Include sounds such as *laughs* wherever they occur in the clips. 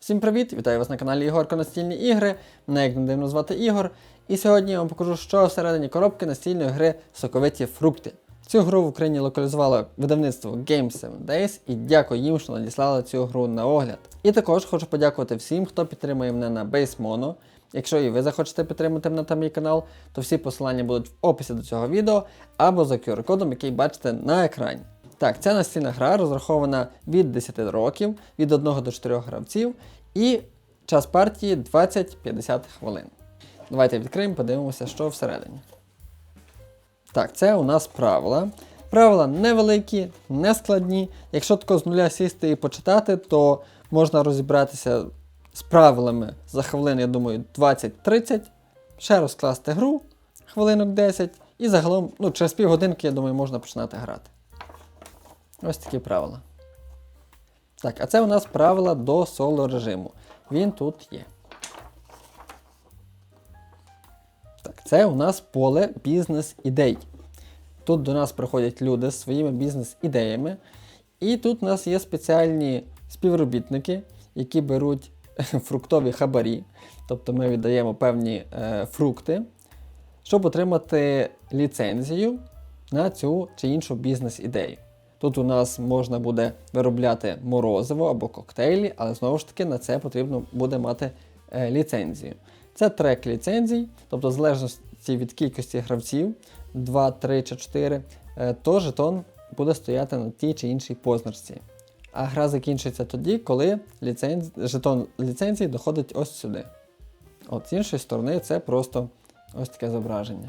Всім привіт! Вітаю вас на каналі Ігорко Настільні ігри. Мене як не дивно звати Ігор. І сьогодні я вам покажу, що всередині коробки настільної гри Соковиті фрукти. Цю гру в Україні локалізувало видавництво Game 7 Days і дякую їм, що надіслали цю гру на огляд. І також хочу подякувати всім, хто підтримує мене на BaseMono. Якщо і ви захочете підтримати мене та мій канал, то всі посилання будуть в описі до цього відео або за QR-кодом, який бачите на екрані. Так, ця настільна гра розрахована від 10 років, від 1 до 4 гравців, і час партії 20-50 хвилин. Давайте відкриємо, подивимося, що всередині. Так, це у нас правила. Правила невеликі, не складні. Якщо тако з нуля сісти і почитати, то можна розібратися з правилами за хвилин, я думаю, 20-30, ще розкласти гру хвилинок 10, і загалом, ну, через півгодинки, я думаю, можна починати грати. Ось такі правила. Так, а це у нас правила до соло режиму. Він тут є. Так, це у нас поле бізнес-ідей. Тут до нас приходять люди з своїми бізнес-ідеями. І тут у нас є спеціальні співробітники, які беруть *laughs* фруктові хабарі. Тобто ми віддаємо певні е, фрукти, щоб отримати ліцензію на цю чи іншу бізнес-ідею. Тут у нас можна буде виробляти морозиво або коктейлі, але знову ж таки на це потрібно буде мати е, ліцензію. Це трек ліцензій, тобто в залежності від кількості гравців 2, 3 чи 4, е, то жетон буде стояти на тій чи іншій позначці. А гра закінчиться тоді, коли ліценз... жетон ліцензії доходить ось сюди. От з іншої сторони, це просто ось таке зображення.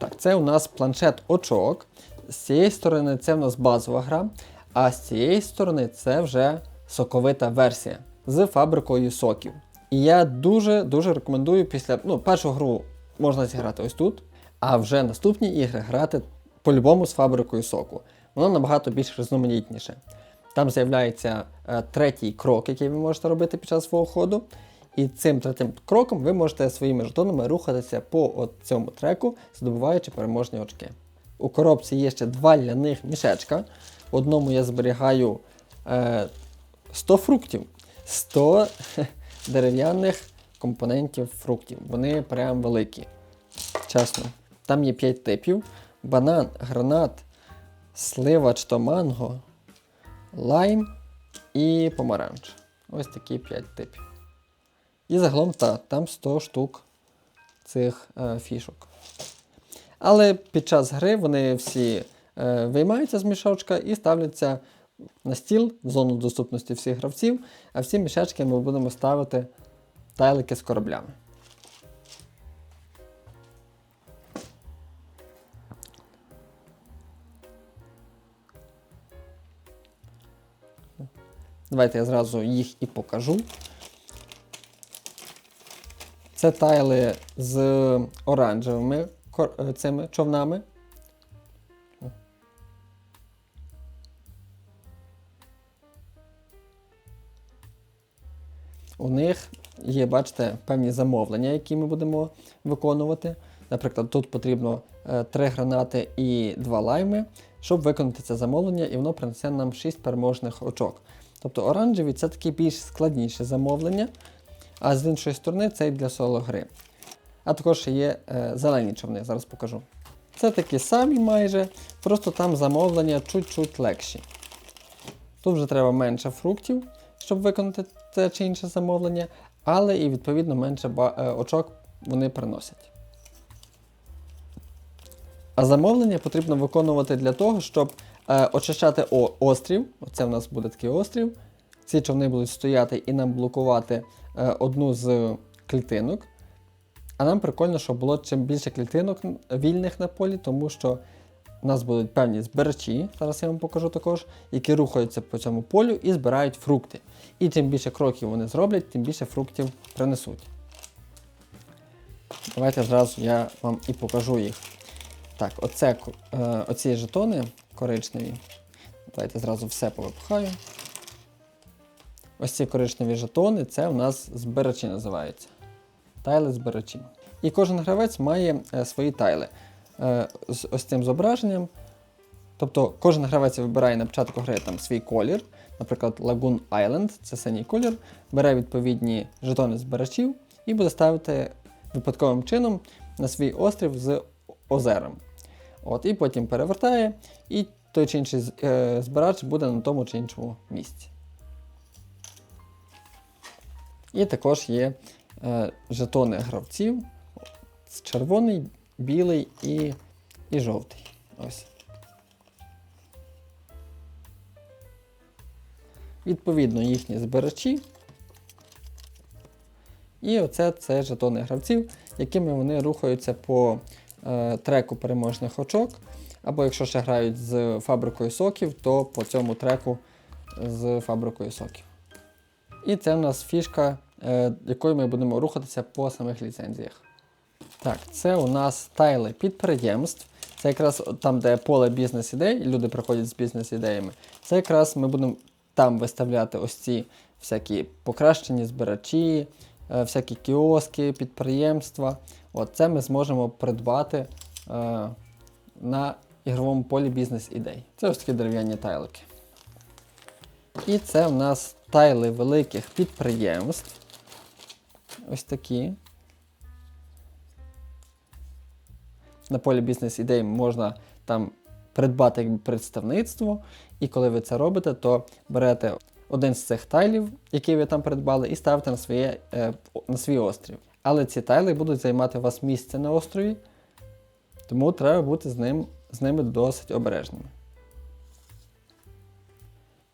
Так, це у нас планшет очок. З цієї сторони це в нас базова гра, а з цієї сторони це вже соковита версія з фабрикою соків. І я дуже-дуже рекомендую після ну, першу гру можна зіграти ось тут, а вже наступні ігри грати по-любому з фабрикою соку. Воно набагато більш різноманітніше. Там з'являється е, третій крок, який ви можете робити під час свого ходу. І цим третім кроком ви можете своїми жетонами рухатися по цьому треку, здобуваючи переможні очки. У коробці є ще два ляних мішечка. В одному я зберігаю е, 100 фруктів, 100 *laughs* дерев'яних компонентів фруктів. Вони прям великі. Чесно. Там є 5 типів: банан, гранат, слива чи то манго, лайм і помаранч. Ось такі 5 типів. І загалом та, там 100 штук цих е, фішок. Але під час гри вони всі е, виймаються з мішочка і ставляться на стіл в зону доступності всіх гравців, а всі мішечки ми будемо ставити тайлики з кораблями. Давайте я зразу їх і покажу. Це тайли з оранжевими цими човнами. У них є, бачите, певні замовлення, які ми будемо виконувати. Наприклад, тут потрібно 3 гранати і 2 лайми, щоб виконати це замовлення, і воно принесе нам 6 переможних очок. Тобто оранжеві це такі більш складніші замовлення, а з іншої сторони це і для соло гри. А також є е, зелені човни, зараз покажу. Це такі самі майже, просто там замовлення чуть-чуть легші. Тут вже треба менше фруктів, щоб виконати те чи інше замовлення, але і відповідно менше е, очок вони приносять. А замовлення потрібно виконувати для того, щоб е, очищати острів. Оце в нас буде такий острів. Ці човни будуть стояти і нам блокувати е, одну з клітинок. А нам прикольно, щоб було чим більше клітинок вільних на полі, тому що у нас будуть певні збирачі, зараз я вам покажу також, які рухаються по цьому полю і збирають фрукти. І чим більше кроків вони зроблять, тим більше фруктів принесуть. Давайте зразу я вам і покажу їх. Так, оце, е, оці жетони коричневі. Давайте зразу все повипхаю. Ось ці коричневі жетони, це у нас збирачі називаються. Тайли збирачі. І кожен гравець має е, свої тайли. Е, з ось цим зображенням Тобто кожен гравець вибирає на початку гри там свій колір, наприклад, Lagoon Island, це синій колір, бере відповідні жетони збирачів і буде ставити випадковим чином на свій острів з озером. От, і потім перевертає, і той чи інший е, збирач буде на тому чи іншому місці. І також є жетони гравців. Червоний, білий і, і жовтий. Ось. Відповідно, їхні збирачі. І оце це жетони гравців, якими вони рухаються по е, треку переможних очок. Або якщо ще грають з фабрикою соків, то по цьому треку з фабрикою соків. І це в нас фішка, е, якою ми будемо рухатися по самих ліцензіях. Так, це у нас тайли підприємств. Це якраз там, де поле бізнес-ідей, люди приходять з бізнес-ідеями. Це якраз ми будемо там виставляти ось ці всякі покращені збирачі, е, всякі кіоски, підприємства. От це ми зможемо придбати е, на ігровому полі бізнес-ідей. Це ось такі дерев'яні тайлики. І це в нас тайли великих підприємств. Ось такі. На полі бізнес-ідей можна там придбати представництво, і коли ви це робите, то берете один з цих тайлів, який ви там придбали, і ставите на, своє, е, на свій острів. Але ці тайли будуть займати у вас місце на острові, тому треба бути з, ним, з ними досить обережними.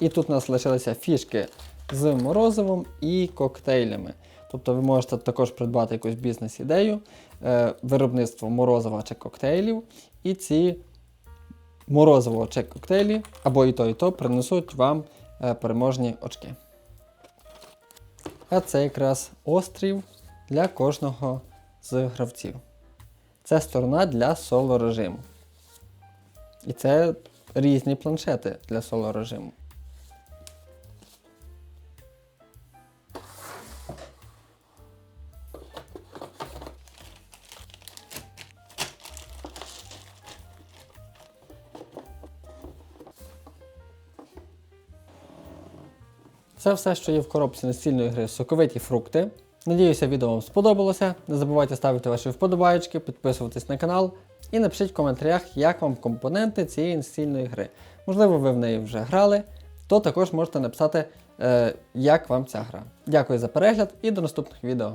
І тут у нас лишилися фішки з морозивом і коктейлями. Тобто ви можете також придбати якусь бізнес-ідею, е, виробництво морозива чи коктейлів, і ці морозиво чи коктейлі, або і то, і то принесуть вам е, переможні очки. А це якраз острів для кожного з гравців. Це сторона для соло режиму. І це різні планшети для соло режиму. Це все, що є в коробці настільної гри соковиті фрукти. Надіюся, відео вам сподобалося. Не забувайте ставити ваші вподобайки, підписуватись на канал і напишіть в коментарях, як вам компоненти цієї настільної гри. Можливо, ви в неї вже грали, то також можете написати, е, як вам ця гра. Дякую за перегляд і до наступних відео.